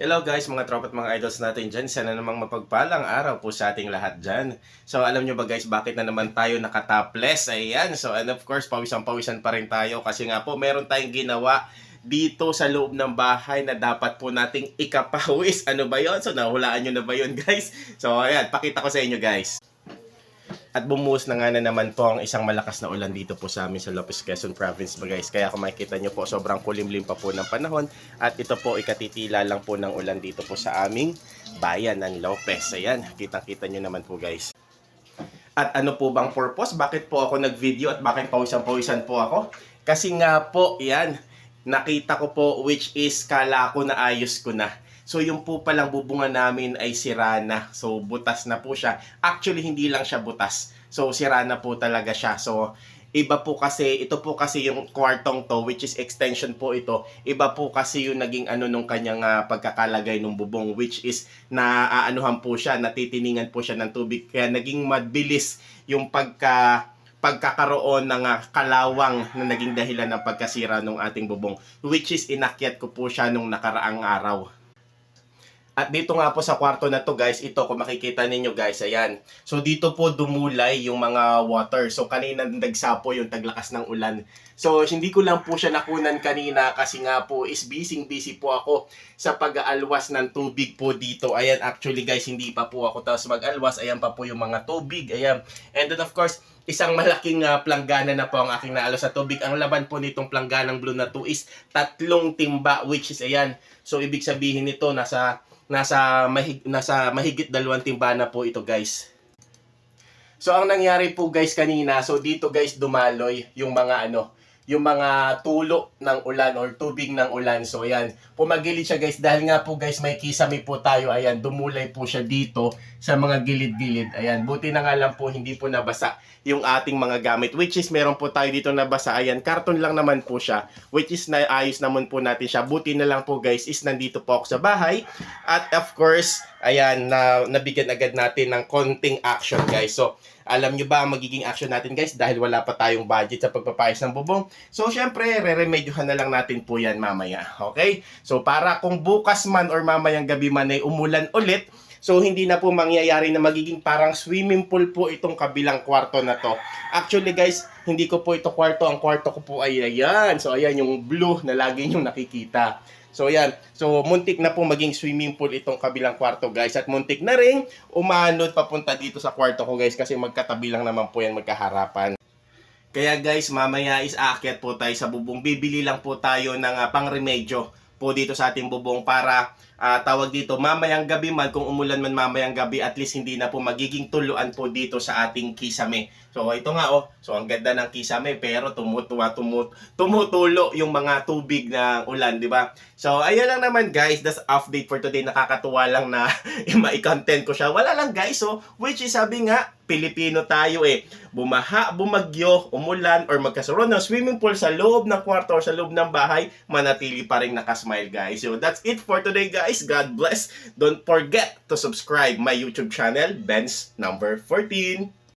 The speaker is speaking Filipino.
Hello guys, mga tropa at mga idols natin dyan. Sana namang mapagpalang araw po sa ating lahat dyan. So alam nyo ba guys, bakit na naman tayo nakatopless? Ayan, so and of course, pawisan-pawisan pa rin tayo kasi nga po meron tayong ginawa dito sa loob ng bahay na dapat po nating ikapawis. Ano ba yon? So nahulaan nyo na ba yon guys? So ayan, pakita ko sa inyo guys. At bumuhos na nga na naman po ang isang malakas na ulan dito po sa amin sa Lopez Quezon Province ba guys. Kaya kung makikita nyo po, sobrang kulimlim pa po ng panahon. At ito po, ikatitila lang po ng ulan dito po sa aming bayan ng Lopez. Ayan, kitang-kita nyo naman po guys. At ano po bang purpose? Bakit po ako nag-video at bakit pawisan-pawisan po ako? Kasi nga po, yan, nakita ko po which is kala ko na ayos ko na. So yung po palang bubunga namin ay sira na. So butas na po siya. Actually hindi lang siya butas. So sira na po talaga siya. So iba po kasi, ito po kasi yung kwartong to which is extension po ito. Iba po kasi yung naging ano nung kanyang ah, pagkakalagay ng bubong which is na aanuhan po siya, natitiningan po siya ng tubig. Kaya naging mabilis yung pagka pagkakaroon ng ah, kalawang na naging dahilan ng pagkasira ng ating bubong which is inakyat ko po siya nung nakaraang araw. At dito nga po sa kwarto na to guys, ito kung makikita ninyo guys, ayan. So dito po dumulay yung mga water. So kanina nagsapo yung taglakas ng ulan. So hindi ko lang po siya nakunan kanina kasi nga po is busy busy po ako sa pag-aalwas ng tubig po dito. Ayan, actually guys, hindi pa po ako tapos mag-alwas. Ayan pa po yung mga tubig. Ayan. And then of course, isang malaking uh, planggana na po ang aking naalo sa tubig. Ang laban po nitong plangganang blue na to is tatlong timba which is ayan. So ibig sabihin nito nasa nasa mahig, nasa mahigit dalawang timba na po ito guys. So ang nangyari po guys kanina, so dito guys dumaloy yung mga ano, yung mga tulo ng ulan or tubig ng ulan. So ayan, pumagilid siya guys dahil nga po guys may kisame po tayo. Ayan, dumulay po siya dito sa mga gilid-gilid. Ayan, buti na nga lang po hindi po nabasa yung ating mga gamit. Which is meron po tayo dito nabasa. Ayan, karton lang naman po siya. Which is naayos naman po natin siya. Buti na lang po guys is nandito po ako sa bahay. At of course, ayan, na, nabigyan agad natin ng konting action guys. So, alam nyo ba ang magiging action natin guys dahil wala pa tayong budget sa pagpapayos ng bubong. So, syempre, re-remedyohan na lang natin po yan mamaya. Okay? So, para kung bukas man or mamayang gabi man ay umulan ulit, So, hindi na po mangyayari na magiging parang swimming pool po itong kabilang kwarto na to. Actually, guys, hindi ko po ito kwarto. Ang kwarto ko po ay ayan. So, ayan yung blue na lagi nyo nakikita. So, ayan. So, muntik na po maging swimming pool itong kabilang kwarto, guys. At muntik na rin umanod papunta dito sa kwarto ko, guys. Kasi magkatabi lang naman po yan, magkaharapan. Kaya guys, mamaya is aakyat po tayo sa bubong. Bibili lang po tayo ng uh, pang-remedyo po dito sa ating bubong para ah, tawag dito mamayang gabi man kung umulan man mamayang gabi at least hindi na po magiging tuluan po dito sa ating kisame. So ito nga oh, so ang ganda ng kisame pero tumutuwa tumut tumutulo yung mga tubig ng ulan, di ba? So ayun lang naman guys, that's update for today. Nakakatuwa lang na ma-content ko siya. Wala lang guys, so which is sabi nga Pilipino tayo eh. Bumaha, bumagyo, umulan, or magkasaroon ng swimming pool sa loob ng kwarto or sa loob ng bahay, manatili pa rin nakasmile guys. So that's it for today guys. God bless. Don't forget to subscribe my YouTube channel, Ben's number 14.